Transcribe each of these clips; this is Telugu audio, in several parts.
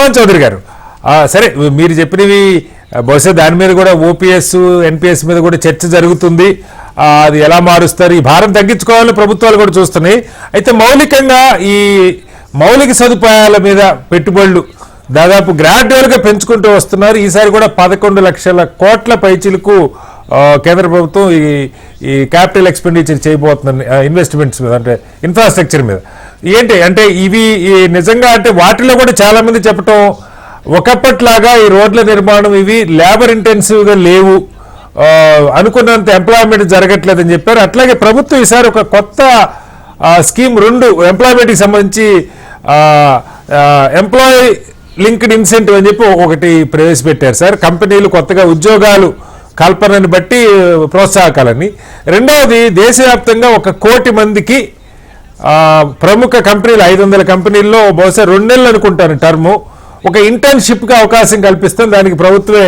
హనుమాన్ చౌదరి గారు. సరే మీరు చెప్పినవి బహుశా దాని మీద కూడా ఓపీఎస్ ఎన్పిఎస్ మీద కూడా చర్చ జరుగుతుంది. అది ఎలా మారుస్తారు? ఈ భారం తగ్గించుకోవాలని ప్రభుత్వాలు కూడా చూస్తున్నాయి. అయితే మౌలికంగా ఈ మౌలిక సదుపాయాల మీద పెట్టుబడులు దాదాపు గ్రాడ్యువల్గా పెంచుకుంటూ వస్తున్నారు. ఈసారి కూడా పదకొండు లక్షల కోట్ల పైచిలకు కేంద్ర ప్రభుత్వం ఈ ఈ క్యాపిటల్ ఎక్స్పెండిచర్ చేయబోతుంది ఇన్వెస్ట్మెంట్స్ మీద అంటే ఇన్ఫ్రాస్ట్రక్చర్ మీద. ఏంటి? అంటే ఇవి నిజంగా అంటే వాటిలో కూడా చాలా మంది చెప్పటం ఒకప్పట్లాగా ఈ రోడ్ల నిర్మాణం ఇవి లేబర్ ఇంటెన్సివ్గా లేవు. అనుకున్నంత ఎంప్లాయ్మెంట్ జరగట్లేదని చెప్పారు. అట్లాగే ప్రభుత్వం ఈసారి ఒక కొత్త స్కీమ్ రెండు ఎంప్లాయ్మెంట్కి సంబంధించి ఎంప్లాయీ లింక్డ్ ఇన్సెంటివ్ అని చెప్పి ఒకటి ప్రవేశపెట్టారు. సార్ కంపెనీలు కొత్తగా ఉద్యోగాలు కల్పనని బట్టి ప్రోత్సాహకాలని. రెండవది దేశవ్యాప్తంగా ఒక కోటి మందికి ప్రముఖ కంపెనీలు ఐదు వందల కంపెనీల్లో బహుశా రెండు నెలలు అనుకుంటాను టర్ము. ఒక ఇంటర్న్షిప్కి అవకాశం కల్పిస్తాం. దానికి ప్రభుత్వమే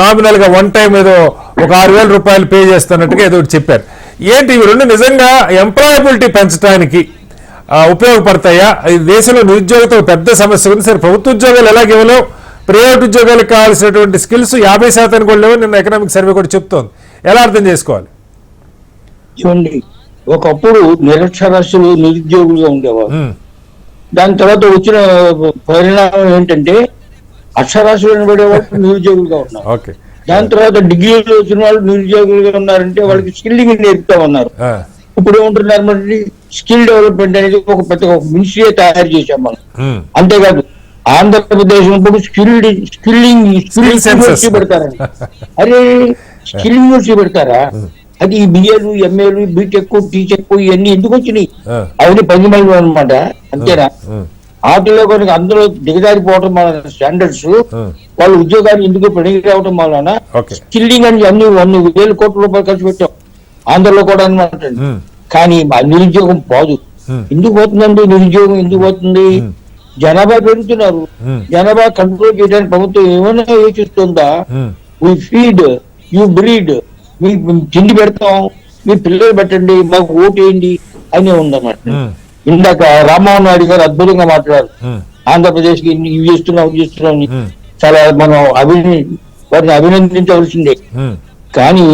నామినల్గా వన్ టైం ఏదో ఒక ఆరు వేల రూపాయలు పే చేస్తున్నట్టుగా ఏదో ఒకటి చెప్పారు. ఏంటి ఇవి రెండు నిజంగా ఎంప్లాయబిలిటీ పెంచడానికి ఉపయోగపడతాయా? దేశంలో నిరుద్యోగంతో పెద్ద సమస్య ఉంది. సరే ప్రభుత్వ ఉద్యోగాలు ఎలాగ ఇవ్వలేవు ప్రైవేట్ ఉద్యోగాలకు కావాల్సినటువంటి స్కిల్స్ యాభై శాతానికి కూడా లేవు నిన్న ఎకనామిక్ సర్వే కూడా చెప్తోంది. ఎలా అర్థం చేసుకోవాలి? చూడండి ఒకప్పుడు నిరక్షరాస్యులు నిరుద్యోగులుగా ఉండేవారు. దాని తర్వాత వచ్చిన పరిణామం ఏంటంటే అక్షరాస్యులు పడేవాళ్ళు నిరుద్యోగులుగా ఉన్నారు. ఓకే. దాని తర్వాత డిగ్రీలు వచ్చిన వాళ్ళు నిరుద్యోగులుగా ఉన్నారంటే వాళ్ళకి స్కిల్లింగ్ నేర్పుతా ఉన్నారు. ఆ, ఇప్పుడు ఏమంటున్నారు మరి స్కిల్ డెవలప్మెంట్ అనేది ఒక పెద్ద ఒక మినిస్ట్రీ తయారు చేశాం మనం. అంతేకాదు ఆంధ్రప్రదేశ్ ఇప్పుడు skill skilling skill census. University అరే స్కిల్ యూనివర్సిటీ పెడతారా? అది ఈ బిఏలు ఎంఏలు బీటెక్ టీచెక్ ఇవన్నీ ఎందుకు వచ్చినాయి? ఆ, అవన్నీ పది మంది అనమాట అంతేనా? ఉమ్, వాటిలో కనుక అందులో దిగజారిపోవడం వలన స్టాండర్డ్స్ వాళ్ళ ఉద్యోగాలు ఎందుకు పెరిగి రావడం వలన స్కిల్లింగ్ అని అన్ని అన్ని వేల కోట్ల రూపాయలు ఖర్చు పెట్టాం. ఆంధ్రలో కూడా అనమాట కానీ నిరుద్యోగం పోదు. Hmm. ఎందుకు పోతుందండి? నిరుద్యోగం ఎందుకు పోతుంది? జనాభా పెరుగుతున్నారు. Hmm. జనాభా కంట్రోల్ చేయడానికి ప్రభుత్వం ఏమైనా యోచిస్తుందా వీ ఫీడ్ యూ బ్రీడ్ మీ తిండి పెడతాం మీ పిల్లలు పెట్టండి మాకు ఓటు వేయండి అని ఉందన్నమాట. ఉమ్, ఇందాక రామ్మోహన్ నాయుడు గారు అద్భుతంగా మాట్లాడారు. ఉమ్, ఆంధ్రప్రదేశ్కి ఇవి చేస్తున్నాం ఇవి చేస్తున్నాం. Hmm. చాలా మనం అభిన వారిని అభినందించవలసిందే. కానీ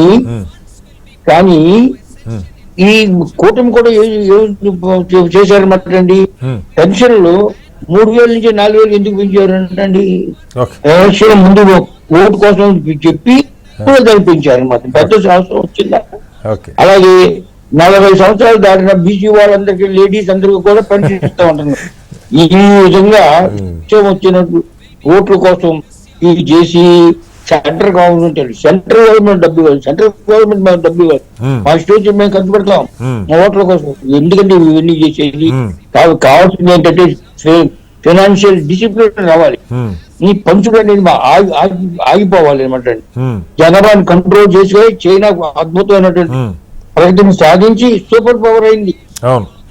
కానీ ఈ కూటమి కూడా చేశారన్నమాట అండి పెన్షన్లు మూడు వేల నుంచి నాలుగు వేలు ఎందుకు పెంచారు ఓకే. ఎలక్షన్ ముందు ఓటు కోసం చెప్పి కూడా దాన్ని పెంచారు అనమాట పెద్ద సంవత్సరం వచ్చిందా? అలాగే నలభై సంవత్సరాలు దాటిన బీసీ వాళ్ళందరికీ లేడీస్ అందరికీ కూడా పెన్షన్ ఇస్తా ఉంటారు ఈ విధంగా వచ్చినట్టు ఓట్ల కోసం ఇది చేసి సెంట్రల్ గవర్నమెంట్ సెంట్రల్ గవర్నమెంట్ డబ్బు ఇవ్వాలి సెంట్రల్ గవర్నమెంట్ మేము డబ్బు. మా స్టేట్ మేము ఖర్చు పెడతాం. ఓట్ల కోసం. ఎందుకంటే ఇవన్నీ చేసేది. కావ- కావాల్సింది ఏంటంటే ఫైనాన్షియల్ డిసిప్లిన్ రావాలి. ఈ పంచుడు అనేది ఆగిపోవాలి అనమాట జనాభాని కంట్రోల్ చేసి చైనా అద్భుతమైనటువంటి ప్రగతిని సాధించి సూపర్ పవర్ అయింది.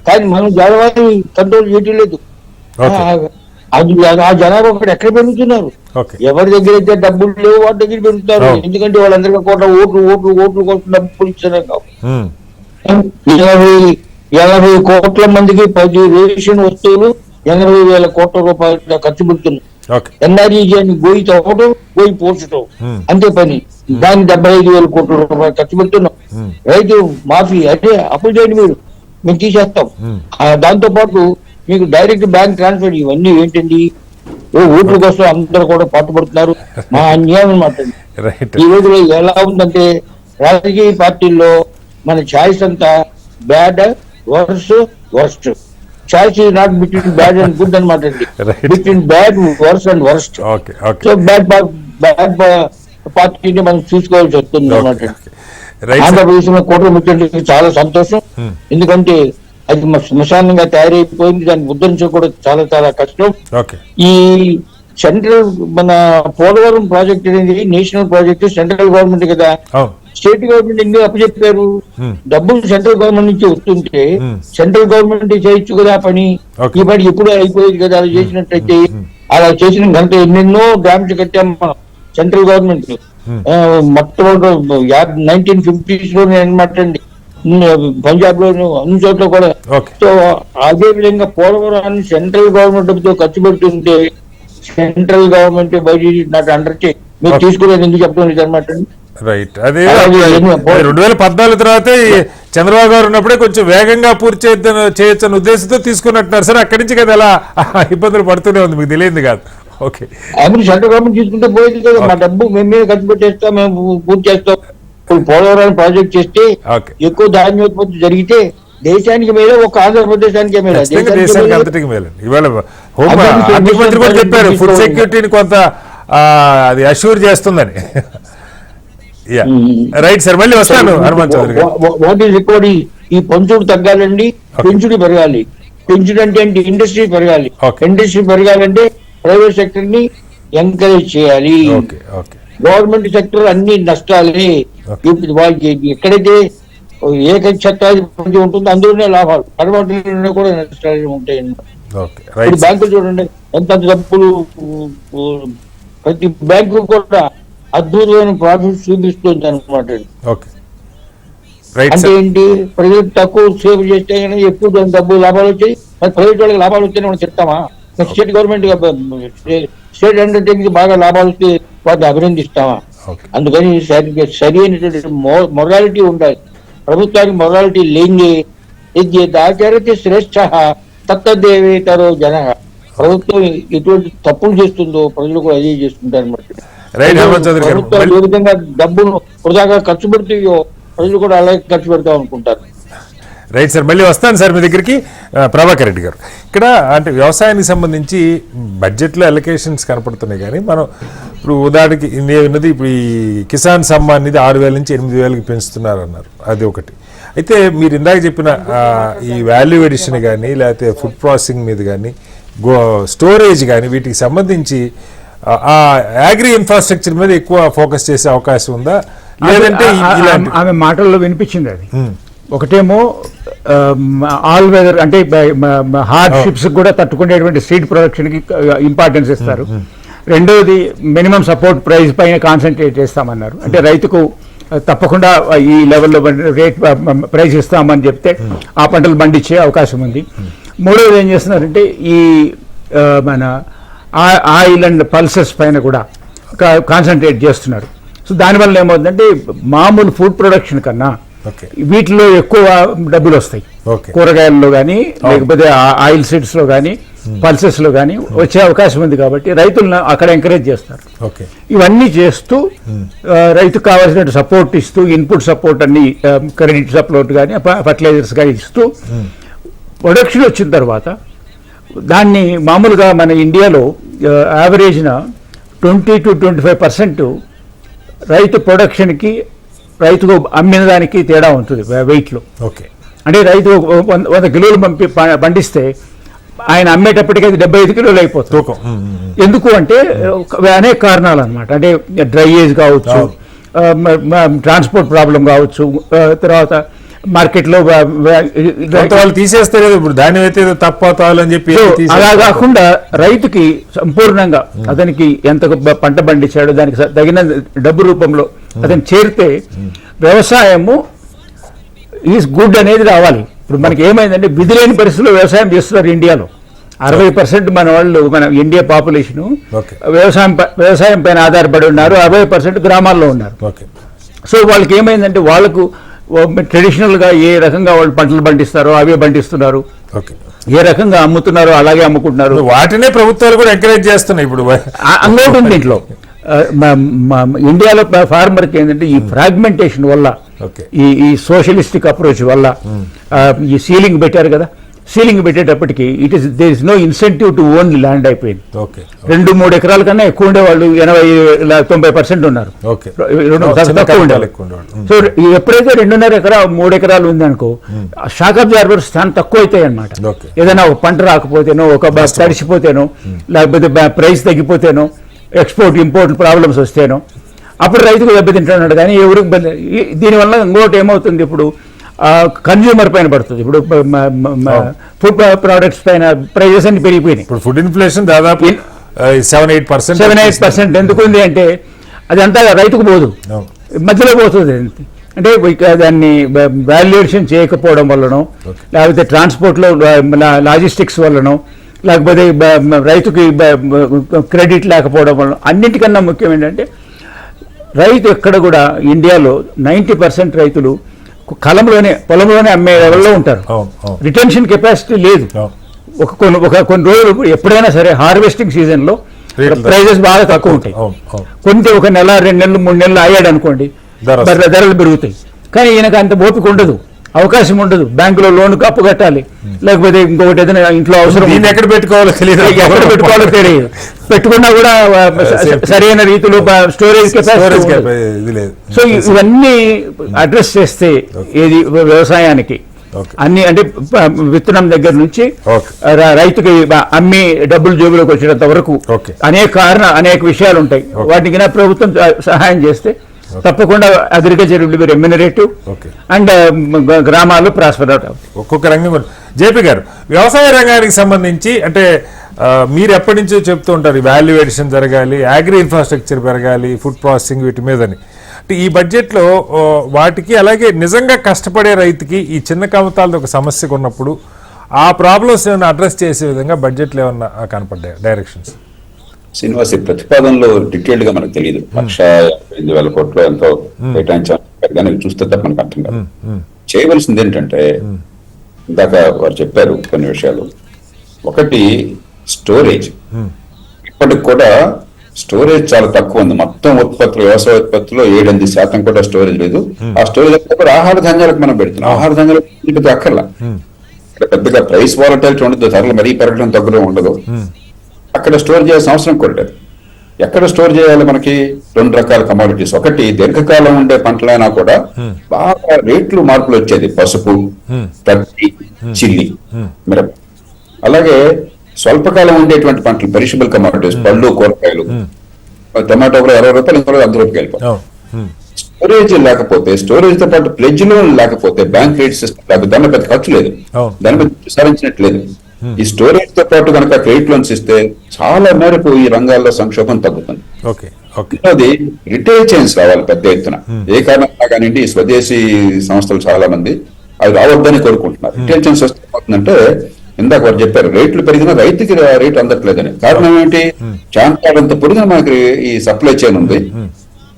కానీ మనం జనాభాని కంట్రోల్ చేయటం లేదు ఓకే ఆ- అది ఆ జనాభా ఒకటి ఎక్కడ పెరుగుతున్నారు? ఎవరి దగ్గర అయితే డబ్బులు లేవు వాటి దగ్గర పెరుగుతారు. ఎందుకంటే వాళ్ళందరికీ కూడా ఓట్లు ఓట్లు ఓట్లు కోసం డబ్బులు ఇచ్చారు ఎనభై ఎనభై కోట్ల మందికి పది రేషన్ వస్తువులు ఎనభై వేల కోట్ల రూపాయలు ఖర్చు పెడుతున్నాయి. ఓకే. ఎన్ఆర్ఈజీ అని గోయి తవ్వడం గోయి పోర్చడం. అంతే పని. దానికి డెబ్బై ఐదు వేల కోట్ల రూపాయలు ఖర్చు పెడుతున్నాం. రైతు మాఫీ అంటే అప్పులు చేయండి మీరు. మేము తీసేస్తాం. ఆ, దాంతో పాటు మీకు డైరెక్ట్ బ్యాంక్ ట్రాన్స్ఫర్ ఇవన్నీ ఏంటండి? ఓ ఓట్ల కోసం అందరూ కూడా పట్టుబడుతున్నారు మా అన్యాయం అనమాట ఈ రోజులో ఎలా ఉందంటే రాజకీయ పార్టీల్లో మన ఛాయిస్ అంతా బ్యాడ్ వర్స్ వర్స్ట్ ఛాయిస్ ఈ not between bad and. Good అనమాట అండి. Between bad worse and worst okay okay so bad bad పార్టీని మనం చూసుకోవాల్సి వస్తుంది అనమాట ఆంధ్రప్రదేశ్లో కూటమి ముఖ్యమంత్రికి చాలా సంతోషం. Hmm. ఎందుకంటే అది శ్మశానంగా తయారైపోయింది. దాన్ని ఉద్ధరించడం కూడా చాలా చాలా కష్టం. ఈ సెంట్రల్ మన పోలవరం ప్రాజెక్ట్ అనేది నేషనల్ ప్రాజెక్ట్ సెంట్రల్ గవర్నమెంట్ కదా. స్టేట్ గవర్నమెంట్ ఎందుకు అప్పచెప్పారు. డబ్బులు సెంట్రల్ గవర్నమెంట్ నుంచి వస్తుంటే. సెంట్రల్ గవర్నమెంట్ చేయొచ్చు కదా పని. ఈ పని ఎప్పుడు అయిపోయేది కదా అలా చేసినట్టయితే. అలా చేసిన గంట ఎన్నెన్నో డ్యామ్స్ కట్టాం మనం సెంట్రల్ గవర్నమెంట్. మొట్టమొదటి నైన్టీన్ ఫిఫ్టీస్లోనే అనమాట అండి. పంజాబ్లో అన్ని చోట్ల కూడా. సో అదే విధంగా పోలవరాన్ని సెంట్రల్ గవర్నమెంట్తో ఖర్చు పెడుతుంటే central government budget not under మీరు. తీసుకోలేదు ఎందుకు చెప్పడం లేదు అనమాట రైట్. అదే రెండు వేల పద్నాలుగు తర్వాత చంద్రబాబు గారు ఉన్నప్పుడే కొంచెం వేగంగా పూర్తి చేయొచ్చు అన్న ఉద్దేశంతో తీసుకున్నట్టున్నారు. సరే అక్కడి నుంచి కదా అలా ఇబ్బందులు పడుతూనే ఉంది మీకు తెలియదు కాదు. ఓకే. సెంట్రల్ గవర్నమెంట్ తీసుకుంటే పోయేది కదా మా డబ్బు మేము ఖర్చు పెట్టేస్తాం మేము పూర్తి చేస్తాం. ఇప్పుడు పోలవరం ప్రాజెక్ట్ చేస్తే ఎక్కువ ధాన్యోత్పత్తి జరిగితే దేశానికి మీద ఒక ఆంధ్రప్రదేశానికి దేశానికి దేశానికి మేలే. ఇవాళ మంత్రి కూడా చెప్పారు ఫుడ్. సెక్యూరిటీని కొంత అది అష్యూర్ చేస్తుందని. రైట్ సార్ మళ్ళీ వస్తాను Hanuman Chaudhary what is record ఈ పంచుడు తగ్గాలండి పెంచుడు పెరగాలి. పెంచుడు అంటే ఏంటి? ఇండస్ట్రీ పెరగాలి. ఇండస్ట్రీ పెరగాలంటే ప్రైవేట్ సెక్టర్ని ఎంకరేజ్ చేయాలి. Okay okay. గవర్నమెంట్ సెక్టర్ అన్ని నష్టాలే. ఎక్కడైతే ఏక చట్టాధిపతి ఉంటుందో అందులోనే లాభాలు. పరమాటంలో కూడా నష్టాలు ఉంటాయి ఇప్పుడు బ్యాంకులు చూడండి ఎంత డబ్బులు ప్రతి బ్యాంకు కూడా అద్భుతమైన ప్రాఫిట్ చూపిస్తుంది అనమాట అంటే ఏంటి? ప్రజలకు తక్కువ సేవ్ చేస్తే ఎక్కువ డబ్బు లాభాలు వచ్చాయి? మరి ప్రైవేట్ వాళ్ళకి లాభాలు వస్తే మనం చెప్తామా? స్టేట్ గవర్నమెంట్ స్టేట్ అండర్టేకింగ్ బాగా లాభాలు వస్తే వాటిని అభినందిస్తామా? అందుకని సరి సరి అయినటువంటి మొరాలిటీ ఉండాలి. ప్రభుత్వానికి మొరాలిటీ లేని ఆచరితే శ్రేష్ఠ తత్తదేవేతరో జన. ప్రభుత్వం ఎటువంటి తప్పులు చేస్తుందో ప్రజలు కూడా అదే చేస్తుంటారు మళ్ళీ- ఏ విధంగా డబ్బును వృధాగా ఖర్చు పెడతాయో ప్రజలు కూడా అలాగే ఖర్చు పెడతాం అనుకుంటారు రైట్ సార్ మళ్ళీ వస్తాను సార్ మీ దగ్గరికి. ప్రభాకర్ రెడ్డి గారు. ఇక్కడ అంటే వ్యవసాయానికి సంబంధించి బడ్జెట్లో అలొకేషన్స్ కనపడుతున్నాయి కానీ మనం ఇప్పుడు ఉదాహరణకి నేను విన్నది ఇప్పుడు ఈ కిసాన్ సమ్మాన్ ఇది ఆరు వేల నుంచి ఎనిమిది వేలకి పెంచుతున్నారు అన్నారు. అది ఒకటి. అయితే మీరు ఇందాక చెప్పిన ఈ వాల్యూ ఎడిషన్ కానీ లేకపోతే ఫుడ్ ప్రాసెసింగ్ మీద కానీ గో స్టోరేజ్ కానీ వీటికి సంబంధించి ఆ, అగ్రి ఇన్ఫ్రాస్ట్రక్చర్ మీద ఎక్కువ ఫోకస్ చేసే అవకాశం ఉందా? లేదంటే ఆమె మాటల్లో వినిపించింది అది. ఒకటేమో ఆల్ వెదర్ అంటే హార్డ్ షిప్స్ కూడా తట్టుకునేటువంటి సీడ్ ప్రొడక్షన్కి ఇంపార్టెన్స్ ఇస్తారు. రెండవది మినిమం సపోర్ట్ ప్రైస్ పైన కాన్సన్ట్రేట్ చేస్తామన్నారు. అంటే రైతుకు ఆ, తప్పకుండా ఈ లెవెల్లో రేట్ ప్రైస్ ఇస్తామని చెప్తే ఆ పంటలు పండించే అవకాశం ఉంది. మూడవది ఏం చేస్తున్నారంటే ఈ ఆ, మన ఆయిల్ అండ్ పల్సెస్ పైన కూడా కాన్సన్ట్రేట్ చేస్తున్నారు. సో దానివల్ల ఏమవుతుందంటే మామూలు ఫుడ్ ప్రొడక్షన్ కన్నా వీటిలో ఎక్కువ డబ్బులు వస్తాయి. కూరగాయల్లో కానీ లేకపోతే ఆయిల్ సీడ్స్లో కానీ పల్సెస్లో కానీ వచ్చే అవకాశం ఉంది కాబట్టి రైతులను అక్కడ ఎంకరేజ్ చేస్తారు. ఓకే. ఇవన్నీ చేస్తూ రైతుకు కావాల్సిన సపోర్ట్ ఇస్తూ ఇన్పుట్ సపోర్ట్ అన్ని క్రెడిట్ సపోర్ట్ కానీ ఫర్టిలైజర్స్ కానీ ఇస్తూ ప్రొడక్షన్ వచ్చిన తర్వాత దాన్ని మామూలుగా మన ఇండియాలో యావరేజ్న twenty two twenty five percent రైతు ప్రొడక్షన్కి రైతుకు అమ్మిన దానికి తేడా ఉంటుంది వెయిట్లో. ఓకే. అంటే రైతు వంద కిలోలు పంపి పండిస్తే ఆయన అమ్మేటప్పటికి అది డెబ్బై ఐదు కిలోలు అయిపోతుంది. ఎందుకు అంటే అనేక కారణాలు అనమాట అంటే డ్రై ఏజ్ కావచ్చు ట్రాన్స్పోర్ట్ ప్రాబ్లం కావచ్చు తర్వాత మార్కెట్లో వాళ్ళు తీసేస్తే లేదు ఇప్పుడు ధాన్యం అయితే తప్ప తాలు అని చెప్పి తీసేస్తారు. అలా కాకుండా రైతుకి సంపూర్ణంగా అతనికి ఎంత పంట పండించాడో దానికి తగిన డబ్బు రూపంలో అతను చేరితే వ్యవసాయము ఈజ్ గుడ్ అనేది రావాలి. ఇప్పుడు మనకి ఏమైందంటే విధి లేని పరిస్థితుల్లో వ్యవసాయం చేస్తున్నారు ఇండియాలో. అరవై పర్సెంట్ మన వాళ్ళు మన ఇండియా పాపులేషన్. వ్యవసాయం వ్యవసాయం పైన ఆధారపడి ఉన్నారు. అరవై పర్సెంట్ గ్రామాల్లో ఉన్నారు. సో వాళ్ళకి ఏమైందంటే వాళ్ళకు ట్రెడిషనల్గా ఏ రకంగా వాళ్ళు పంటలు పండిస్తారో అవే పండిస్తున్నారు. ఓకే. ఏ రకంగా అమ్ముతున్నారో అలాగే అమ్ముకుంటున్నారు. వాటినే ప్రభుత్వాలు కూడా ఎంకరేజ్ చేస్తున్నాయి ఇప్పుడు. ఇంకోటి ఉంది మ- ఇండియాలో ఫార్మర్కి ఏంటంటే ఈ ఫ్రాగ్మెంటేషన్ వల్ల ఓకే. ఈ ఈ సోషలిస్టిక్ అప్రోచ్ వల్ల ఈ సీలింగ్ పెట్టారు కదా ceiling పెట్టేటప్పటికి it is there is no incentive to own land అయిపోయింది ఓకే రెండు మూడు ఎకరాల కన్నా ఎక్కువ ఉండేవాళ్ళు ఎనభై ల- తొంభై పర్సెంట్ ఉన్నారు. సో ఈ ఎప్పుడైతే రెండున్నర ఎకరా మూడు ఎకరాలు ఉందనుకో షాక్ అబ్జార్బర్స్ చాలా తక్కువ అవుతాయి అనమాట. ఏదైనా ఒక పంట రాకపోతేనో ఒక తడిసిపోతేనో లేకపోతే బ- ప్రైస్ తగ్గిపోతేనో ఎక్స్పోర్ట్ ఇంపోర్ట్ ప్రాబ్లమ్స్ వస్తేనో అప్పుడు రైతుకు దెబ్బతింటున్నాడు కానీ ఎవరికి దీనివల్ల ఇంకోటి ఏమవుతుంది ఇప్పుడు? కన్జ్యూమర్ పైన పడుతుంది. ఇప్పుడు ఫుడ్ ప్రోడక్ట్స్ పైన ప్రైజెస్ అన్ని పెరిగిపోయినాయి. ఇప్పుడు ఫుడ్ ఇన్ఫ్లేషన్ దాదాపు seven eight percent seven eight percent ఎందుకు ఉంది అంటే అది అంతా రైతుకు పోదు. మధ్యలో పోతుంది. అంటే ఇక దాన్ని వాల్యుయేషన్ చేయకపోవడం వల్లనో. లేకపోతే ట్రాన్స్పోర్ట్లో లాజిస్టిక్స్ వల్లనో లేకపోతే రైతుకి క్రెడిట్ లేకపోవడం వల్ల అన్నిటికన్నా ముఖ్యం ఏంటంటే రైతు ఎక్కడ కూడా ఇండియాలో నైంటీ పర్సెంట్ రైతులు కలంలోనే పొలంలోనే అమ్మే లెవెల్లో ఉంటారు. రిటెన్షన్ కెపాసిటీ లేదు. ఒక కొన్ని ఒక కొన్ని రోజులు ఎప్పుడైనా సరే హార్వెస్టింగ్ సీజన్లో ప్రైజెస్ బాగా తక్కువ ఉంటాయి. కొంత ఒక నెల రెండు నెలలు మూడు నెలలు అయ్యాడు అనుకోండి ధరలు పెరుగుతాయి. కానీ ఈయనకు అంత ఓపిక ఉండదు. అవకాశం ఉండదు. బ్యాంకులో లోన్ అప్పు కట్టాలి. లేకపోతే ఇంకొకటి ఏదైనా ఇంట్లో అవసరం. ఎక్కడ పెట్టుకోవాలో తెలియదు. ఎక్కడ పెట్టుకోవాలో తెలియదు. పెట్టుకున్నా కూడా. సరైన రీతిలో స్టోరేజ్ సో ఇవన్నీ అడ్రస్ చేస్తే ఏది వ్యవసాయానికి. అన్ని అంటే విత్తనం దగ్గర నుంచి రైతుకి అమ్మి డబ్బులు జేబులోకి వచ్చేంత వరకు. అనేక కారణ అనేక విషయాలు ఉంటాయి వాటికి ప్రభుత్వం సహాయం చేస్తే తప్పకుండా agriculture will be remunerative. And గ్రామాలు ప్రాస్పర్ అవుతాయి. ఒక్కొక్క రంగం. జేపీ గారు వ్యవసాయ రంగానికి సంబంధించి అంటే మీరు ఎప్పటి నుంచో చెప్తూ ఉంటారు వాల్యూ ఎడిషన్ జరగాలి అగ్రి ఇన్ఫ్రాస్ట్రక్చర్ పెరగాలి ఫుడ్ ప్రాసెసింగ్ వీటి మీదని. అంటే ఈ బడ్జెట్లో వాటికి అలాగే నిజంగా కష్టపడే రైతుకి ఈ చిన్న కమతాలతో ఒక సమస్యగా ఉన్నప్పుడు ఆ ప్రాబ్లమ్స్ ఏమైనా అడ్రస్ చేసే విధంగా బడ్జెట్లో ఏమన్నా కనపడ్డాయి? డైరెక్షన్స్ శ్రీనివాస్ ప్రతిపాదనలో డీటెయిల్డ్గా మనకు తెలియదు లక్ష ఎనిమిది వేల కోట్లు ఎంతో కేటాయించారు. కానీ ఇవి చూస్తే తప్ప మనకు అర్థం కాదు. చేయవలసింది ఏంటంటే ఇందాక వారు చెప్పారు కొన్ని విషయాలు. ఒకటి స్టోరేజ్. ఇప్పటికి కూడా స్టోరేజ్ చాలా తక్కువ ఉంది. మొత్తం ఉత్పత్తులు వ్యవసాయ ఉత్పత్తుల్లో ఏడెనిమిది శాతం కూడా స్టోరేజ్ లేదు. ఆ స్టోరేజ్ కూడా ఆహార ధాన్యాలకు మనం పెడుతున్నాం. ఆహార ధాన్యాలకు అక్కర్లా? పెద్దగా ప్రైస్ వాలటాలిటీ ఉండదు. ధరలు మరీ పెరగడం తగ్గడం ఉండదు. అక్కడ స్టోర్ చేయాల్సిన అవసరం కూడా లేదు ఎక్కడ స్టోర్ చేయాలి మనకి? రెండు రకాల కమోడిటీస్ ఒకటి దీర్ఘకాలం ఉండే పంటలైనా కూడా బాగా రేట్లు మార్పులు వచ్చేది. పసుపు పత్తి చిల్లి మిరప. అలాగే స్వల్పకాలం ఉండేటువంటి పంటలు పెరిషబుల్ కమోడిటీస్ పళ్ళు కూరగాయలు. టమాటో కూడా ఇరవై రూపాయలు ఇంకో అర్ధ రూపాయలు. స్టోరేజ్ లేకపోతే స్టోరేజ్తో పాటు ప్లెడ్జ్ లోన్ లేకపోతే బ్యాంక్ రేట్ సిస్టమ్ లేకపోతే దాని పెద్ద ఖర్చు లేదు. దాని మీద విచారించినట్టు లేదు ఈ స్టోరేజ్తో పాటు కనుక క్రెడిట్ లోన్స్ ఇస్తే చాలా మేరకు ఈ రంగాల్లో సంక్షోభం తగ్గుతుంది. అది రిటైల్ చైన్స్ రావాలి పెద్ద ఎత్తున. ఏ కారణంగా కానివ్వండి ఈ స్వదేశీ సంస్థలు చాలా మంది అవి రావద్దని కోరుకుంటున్నారు. రిటైల్ చైన్స్ వస్తే ఏమవుతుందంటే ఇందాక వారు చెప్పారు రేట్లు పెరిగినా రైతుకి రేటు అందట్లేదని. కారణం ఏంటి చాంతాడంత పొడిగిన మనకి ఈ సప్లై చైన్ ఉంది.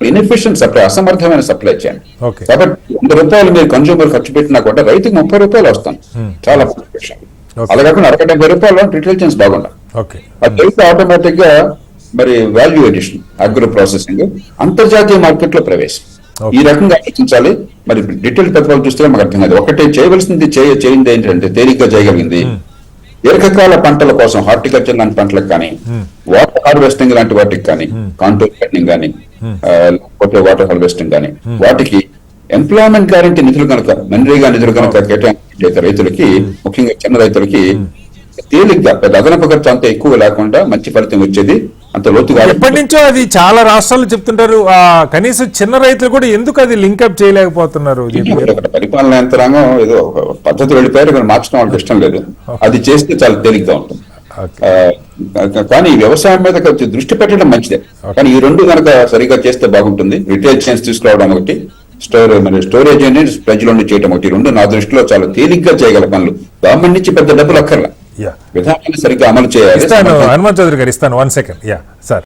ఇన్ఎఫిషియెంట్ సప్లై అసమర్థమైన సప్లై చైన్. కాబట్టి వంద రూపాయలు మీరు కన్సూమర్ ఖర్చు పెట్టినా కూడా రైతుకి ముప్పై రూపాయలు వస్తాను. చాలా. అలా కాకుండా అరవై డెబ్బై రూపాయలు రిటైల్ ఓకే అది తెలిస్తే ఆటోమేటిక్గా మరి వాల్యూ ఎడిషన్ అగ్రో ప్రాసెసింగ్ అంతర్జాతీయ మార్కెట్లో ప్రవేశం. ఈ రకంగా ఆలోచించాలి. మరి డీటెయిల్ పత్రాలు చూస్తే మాకు అర్థం కాదు ఒకటే చేయవలసింది చేయ చేయింది ఏంటంటే తేలిగ్గా చేయగలిగింది. దీర్ఘకాల పంటల కోసం హార్టికల్చర్ లాంటి పంటలకు కానీ వాటర్ హార్వెస్టింగ్ లాంటి వాటికి కానీ కాంటూర్ కటింగ్ కానీ లేకపోతే వాటర్ హార్వెస్టింగ్ కానీ వాటికి ఎంప్లాయ్మెంట్ గ్యారంటీ నిధులు కనుక మన్రేగా నిధులు కనుక కేటాయించే రైతులకి ముఖ్యంగా చిన్న రైతులకి తేలిగ్గా పెద్ద అదనపు ఖర్చు అంత ఎక్కువ లేకుండా మంచి ఫలితం వచ్చేది అంత లోతుగా ఎప్పటి నుంచో అది చాలా రాష్ట్రాలు చెప్తుంటారు ఆ కనీసం చిన్న రైతులు కూడా ఎందుకు అది లింకప్ చేయలేకపోతున్నారు? పరిపాలన యంత్రాంగం ఏదో పద్ధతి వెళ్ళిపోయారు మార్చడం వాళ్ళకి ఇష్టం లేదు. అది చేస్తే చాలా తేలిగ్గా ఉంటుంది. కానీ వ్యవసాయం మీద దృష్టి పెట్టడం మంచిదే. కానీ ఈ రెండు కనుక సరిగా చేస్తే బాగుంటుంది. రిటైల్ చైన్స్ తీసుకురావడం ఒకటి. స్టోర్ మరి స్టోరేజ్ అనేది ప్రజలు చేయడం ఒకటి రెండు నా దృష్టిలో చాలా తేలిగ్గా చేయగల పనులు. గవర్నమెంట్ నుంచి పెద్ద డబ్బులు అక్కర్లా. యా. విధానాన్ని సరిగ్గా అమలు చేయాలి. హనుమంత్ చౌదరి గారు ఇస్తాను వన్ సెకండ్. Yeah sir.